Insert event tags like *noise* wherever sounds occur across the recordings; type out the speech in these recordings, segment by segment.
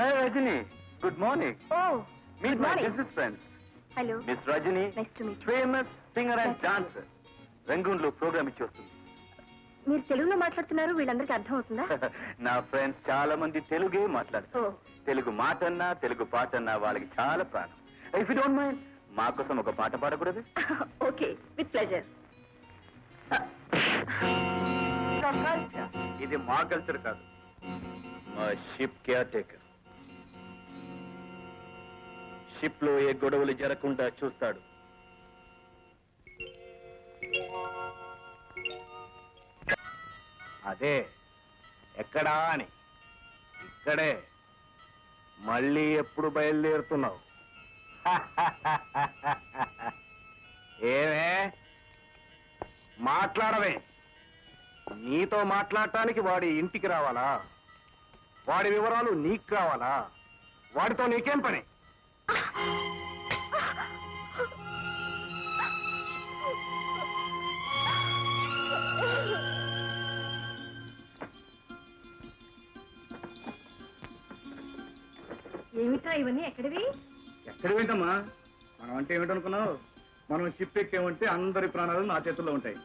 Hi Rajni good morning oh meet Good my morning. Business friends hello miss Rajni nice to meet famous singer and dancer రంగూన్లో program ఇచ్చి వస్తుంది మీరు తెలుగులో మాట్లాడుతున్నారు వీళ్ళందరికీ అర్థం అవుతుందా? *laughs* నా ఫ్రెండ్స్ చాలా మంది తెలుగే మాట్లాడతారు. తెలుగు మాట అన్నా తెలుగు పాట అన్నా వాళ్ళకి చాలా ప్రాణం. ఇఫ్ యూ డోంట్ మైండ్ మా కోసం ఒక పాట పాడకూడదు? *laughs* Okay with pleasure. *laughs* ఇది మా కల్చర్ కాదు. మా షిప్ కేర్ టేకర్ షిప్లో ఏ గొడవలు జరగకుండా చూస్తాడు. అదే ఎక్కడా అని. ఇక్కడే. మళ్ళీ ఎప్పుడు బయలుదేరుతున్నావు? *laughs* ఏమే? మాట్లాడవే. నీతో మాట్లాడటానికి వాడి ఇంటికి రావాలా? వాడి వివరాలు నీకు కావాలా వాడితో నీకేం పని? ఇవన్నీ ఎక్కడివి? ఎక్కడ వింటమ్మా మనం అంటే ఏమిటనుకున్నావు? మనం షిప్ ఎక్కేమంటే అందరి ప్రాణాలు నా చేతుల్లో ఉంటాయి.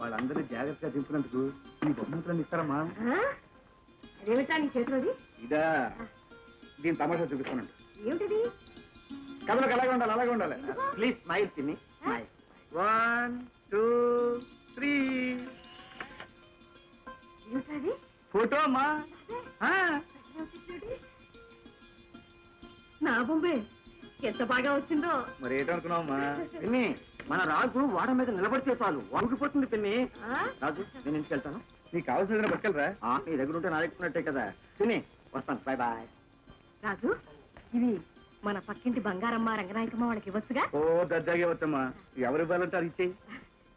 వాళ్ళందరూ జాగ్రత్తగా దింపినందుకు ఈ బహుమతులను ఇస్తారమ్మా. ఆ? అదేమిటా నీ చేతిలోది? ఇదా. దీని తమాషా చూపిస్తానండి. ఏమిటిది? కథలకు అలాగే ఉండాలి అలాగే ఉండాలి. ప్లీజ్ స్మైల్ తిని వన్ టూ త్రీ ఫోటో అమ్మా. నా బొంబే ఎంత బాగా వచ్చిందో. మరి ఏంటనుకున్నావమ్మా? పిన్ని మన రాజు వాడ మీద నిలబడితే చాలు. వంగిపోతుంది పిన్ని? రాజు నేను ఇంటికి వెళ్తాను? నీకు కావాల్సిన పట్టుకెళ్ళరా? నీ దగ్గర ఉంటే నా కదా. పిన్ని వస్తాను. Bye bye. రాజు ఇవి మన పక్కింటి బంగారమ్మ రంగనాయకమ్మ వాళ్ళకి ఇవ్వచ్చుగా? ఓ దర్జాగే వచ్చమ్మా. ఎవరు ఇవ్వాలంటే అది ఇచ్చేయి.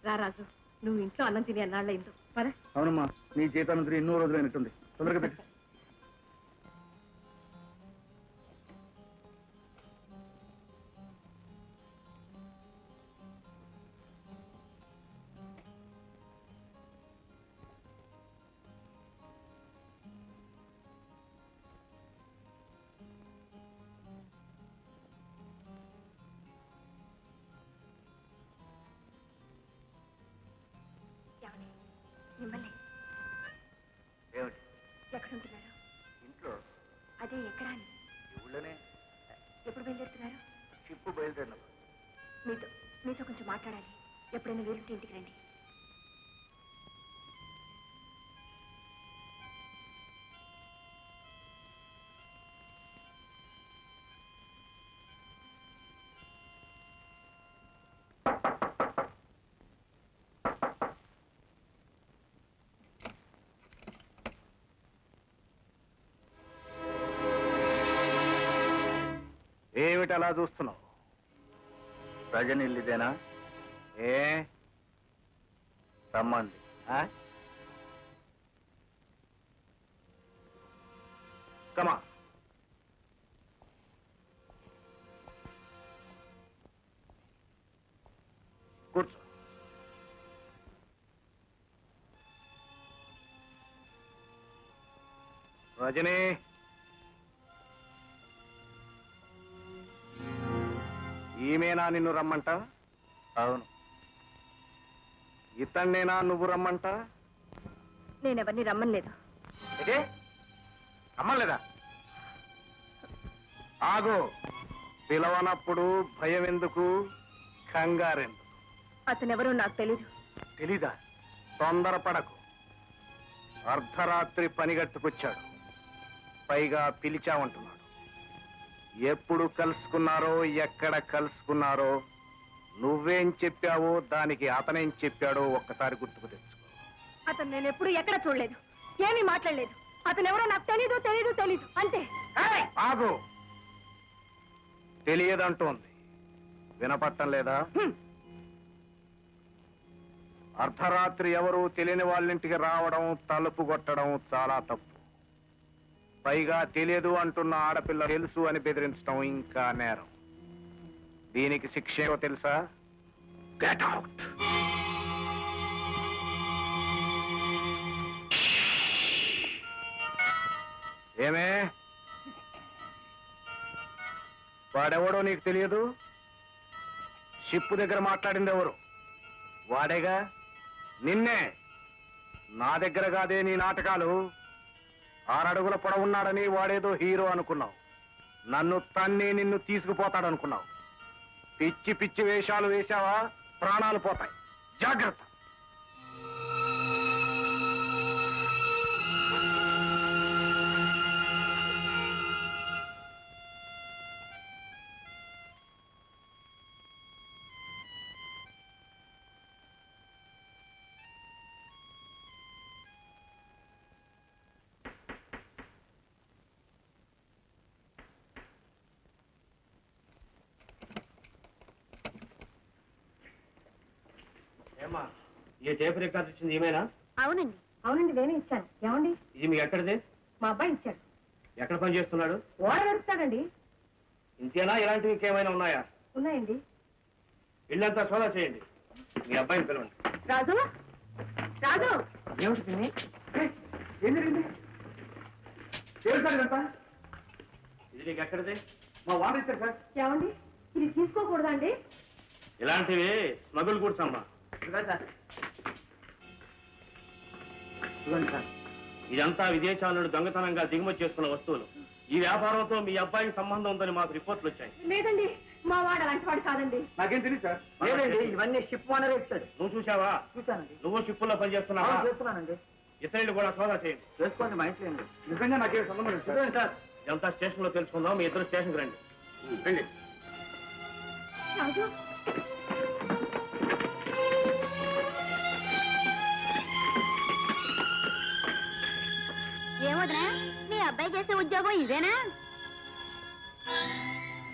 రా రాజు నువ్వు ఇంట్లో అన్నం తిని అన్నాళ్ళైందో పద. అవునమ్మా నీ జీతానంతరం ఎన్నో రోజులైనట్టుంది. తొందరగా పెట్టు. ఎక్కడుంటున్నారు ఇంట్లో? అదే ఎక్కడా అని. ఊళ్ళోనే? ఎప్పుడు బయలుదేరుతున్నారు? షిప్ బయలుదేరినప్పుడు మీతో మీతో కొంచెం మాట్లాడాలి. ఎప్పుడైనా వీలుంటే ఇంటికి రండి. ఏమిటి అలా చూస్తున్నావు? రజనిల్లిదేనా ఏ? రమ్మంది. కమా కూర్చో. రజనీ. ఈమెనా నిన్ను రమ్మంట? అవును. ఇతన్నేనా నువ్వు రమ్మంట? నేనెవరిని రమ్మలేదు రమ్మలేదా ఆగు పిలవనప్పుడు భయం ఎందుకు కంగారెందుకు? అతనెవరో నాకు తెలీదు. తెలీదా? తొందరపడకు. అర్ధరాత్రి పనిగట్టుకొచ్చాడు. పైగా పిలిచామంటున్నాడు ఎప్పుడు కలుసుకున్నారో ఎక్కడ కలుసుకున్నారో నువ్వేం చెప్పావో దానికి అతనేం చెప్పాడో ఒక్కసారి గుర్తుకు తెచ్చుకో. అతను నేను ఎప్పుడు ఎక్కడ చూడలేదు. ఏమీ మాట్లాడలేదు. అతనెవరో నాకు తెలీదు తెలీదు తెలీదు. అంతే! ఆగు. తెలియదంటోంది. వినపట్టం లేదా? హ్మ్. అర్ధరాత్రి ఎవరు తెలియని వాళ్ళింటికి రావడం తలుపు కొట్టడం చాలా తప్పు. పైగా తెలియదు అంటున్న ఆడపిల్ల తెలుసు అని బెదిరించడం ఇంకా నేరం. దీనికి శిక్ష ఏమో తెలుసా? గెట్ అవుట్ ఏమే? వాడెవడో నీకు తెలియదు? షిప్పు దగ్గర మాట్లాడింది ఎవరు వాడేగా? నిన్నే! నా దగ్గర కాదే నీ నాటకాలు. ఆరడుగుల పొడవున్నాడని వాడేదో హీరో అనుకున్నావు. నన్ను తన్ని నిన్ను తీసుకుపోతాడనుకున్నావు. పిచ్చి పిచ్చి వేషాలు వేశావా? ప్రాణాలు పోతాయి. జాగ్రత్త. ఏమా ఈ టేప్ రికార్డ్ ఇచ్చింది ఏమైనా అవునండి. అవునండి నేనే ఇచ్చాను. ఏమండి? ఇది మీ ఎక్కడిది? మా అబ్బాయి ఇచ్చాడు. ఎక్కడ పని చేస్తున్నాడు? ఓడ వెళ్తాడండి ఇంతేనా? ఇలాంటివి ఇంకేమైనా ఉన్నాయా? ఉన్నాయండి. ఇల్లంతా సోదా చేయండి. మీ అబ్బాయిని పిలవండి. రాజు? రాజు? ఏమిటి పిన్ని? ఏం జరిగింది? ఇదంతా? ఇది నీకు ఎక్కడిది మా వాడు ఇచ్చారు సార్. ఏమండి? ఇది తీసుకోకూడదండి ఇలాంటివి స్మగుల్ గుడ్స్ ఇదంతా విదేశాల నుండి దొంగతనంగా దిగుమతి చేసుకున్న వస్తువులు. ఈ వ్యాపారంతో మీ అబ్బాయికి సంబంధం ఉందని మాకు రిపోర్ట్లు వచ్చాయి. లేదండి మా వాడు అలాంటి వాడు కాదండి. నాకేం తెలియదు సార్. లేదండి ఇవన్నీ షిప్ ఓనరే ఇచ్చాడు నువ్వు చూసావా చూశానండి. నువ్వు షిప్పుల్లో పనిచేస్తున్నావా? చేస్తున్నానండి. ఇతరులు కూడా సోదా చేయండి. చేసుకోండి మా ఇంట్లో? నిజంగా నాకేం సంబంధం లేదు సార్. ఇదంతా స్టేషన్లో తెలుసుకుందాం. మీ ఇద్దరు స్టేషన్కి రండి. రండి. రాజు మీ అబ్బాయి చేసే ఉద్యోగం ఇదేనా?